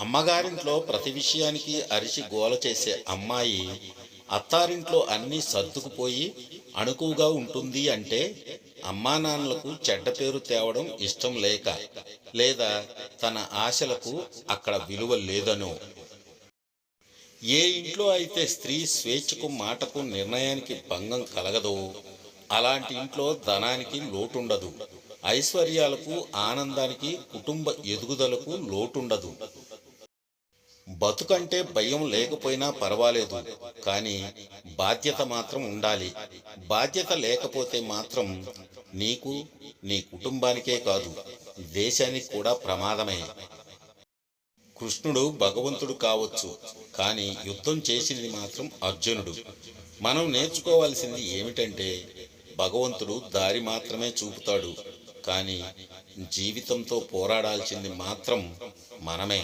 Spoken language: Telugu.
అమ్మగారింట్లో ప్రతి విషయానికి అరిచి గోల చేసే అమ్మాయి అత్తారింట్లో అన్నీ సర్దుకుపోయి అణుకుగా ఉంటుంది అంటే అమ్మా నాన్నలకు చెడ్డ పేరు తేవడం ఇష్టం లేక లేదా తన ఆశలకు అక్కడ విలువ లేదనో. ఏ ఇంట్లో అయితే స్త్రీ స్వేచ్ఛకు మాటకు నిర్ణయానికి భంగం కలగదో అలాంటి ఇంట్లో ధనానికి లోటుండదు. ఐశ్వర్యాలకు ఆనందానికి కుటుంబ ఎదుగుదలకు లోటుండదు. బతుకంటే భయం లేకపోయినా పర్వాలేదు కానీ బాధ్యత మాత్రం ఉండాలి. బాధ్యత లేకపోతే మాత్రం నీకు నీ కుటుంబానికే కాదు దేశానికి కూడా ప్రమాదమే. కృష్ణుడు భగవంతుడు కావచ్చు కానీ యుద్ధం చేసింది మాత్రం అర్జునుడు. మనం నేర్చుకోవాల్సింది ఏమిటంటే భగవంతుడు దారి మాత్రమే చూపుతాడు కానీ జీవితంతో పోరాడాల్సింది మాత్రం మనమే.